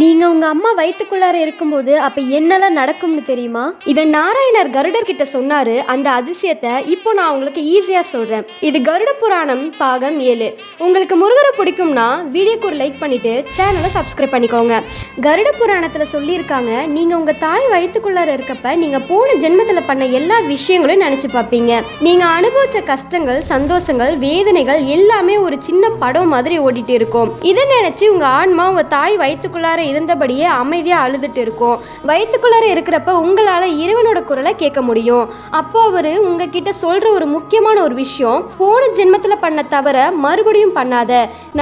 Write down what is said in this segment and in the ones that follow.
நீங்க உங்க அம்மா வயிற்றுக்குள்ளார இருக்கும்போது அப்ப என்னெல்லாம் நடக்கும்னு தெரியுமா? இதை நாராயணர் கருடர் கிட்ட சொன்னாரு. அந்த அதிசயத்தை இப்போ நான் உங்களுக்கு ஈஸியா சொல்றேன். இது கருட புராணம் பாகம் ஏழு. உங்களுக்கு முருகரை பிடிக்கும்னா வீடியோக்கு ஒரு லைக் பண்ணிட்டு சேனலை சப்ஸ்கிரைப் பண்ணிக்கோங்க. கருட புராணத்துல சொல்லியிருக்காங்க நீங்க உங்க தாய் வயிற்றுக்குள்ளார இருக்கப்ப நீங்க போன ஜென்மத்துல பண்ண எல்லா விஷயங்களையும் நினைச்சு பார்ப்பீங்க. நீங்க அனுபவிச்ச கஷ்டங்கள் சந்தோஷங்கள் வேதனைகள் எல்லாமே ஒரு சின்ன படம் மாதிரி ஓடிட்டு இருக்கும். இதை நினைச்சு உங்க ஆன்மா உங்க தாய் வயிற்றுக்குள்ளார இருந்தபடியே அமைதியாக அழுதுட்டு இருக்கும். வயிற்றுக்குள்ளார இருக்கிறப்ப உங்களால் இறைவனோட குரலை கேட்க முடியும். அப்போ அவர் உங்ககிட்ட சொல்கிற ஒரு முக்கியமான ஒரு விஷயம் போன ஜென்மத்தில் பண்ண தவிர மறுபடியும் பண்ணாத.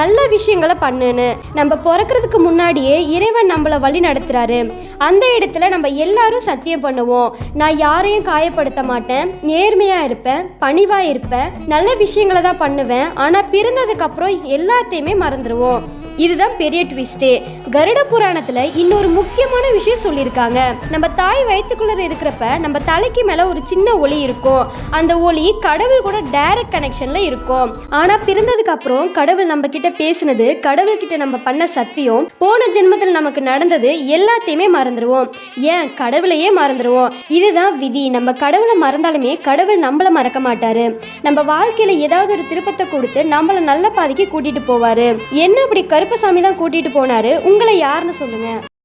நல்ல விஷயங்களை பண்ணுன்னு. நம்ம பிறக்கிறதுக்கு முன்னாடியே இறைவன் நம்மளை வழி நடத்துகிறாரு அந்த இடத்துல நம்ம எல்லாரும் சத்தியம் பண்ணுவோம். நான் யாரையும் காயப்படுத்த மாட்டேன். நேர்மையாக இருப்பேன். பணிவாக இருப்பேன். நல்ல விஷயங்களை தான் பண்ணுவேன். ஆனால் பிறந்ததுக்கப்புறம் எல்லாத்தையுமே மறந்துடுவோம் இதுதான் பெரிய ட்விஸ்ட்டே கருட புராணத்தில் இன்னொரு முக்கியமான விஷயம் சொல்லியிருக்காங்க. நம்ம தாய் வயிற்றுக்குள்ளே இருக்கிறப்ப நம்ம தலைக்கு மேலே ஒரு சின்ன ஒளி இருக்கும். அந்த ஒளி கடவுள் கூட டைரக்ட் கனெக்ஷனில் இருக்கும். ஆனால் பிறந்ததுக்கு அப்புறம் கடவுள் நம்ம கிட்ட பேசினது கடவுள் கிட்ட நம்ம பண்ண சத்தியம் போன ஜென்மத்தில் நமக்கு நடந்தது எல்லாத்தையுமே மறந்துடுவோம் ஏன்? கடவுளையே மறந்துடுவோம் இதுதான் விதி. நம்ம கடவுளை மறந்தாலுமே கடவுள் நம்மளை மறக்க மாட்டாரு. நம்ம வாழ்க்கையில் ஏதாவது ஒரு திருப்பத்தை கொடுத்து நம்மளை நல்ல பாதைக்கு கூட்டிகிட்டு போவார். என்ன அப்படி கருப்பு கருப்பசாமி தான் கூட்டிகிட்டு போனாரு. உங்களை யாருன்னு சொல்லுங்க.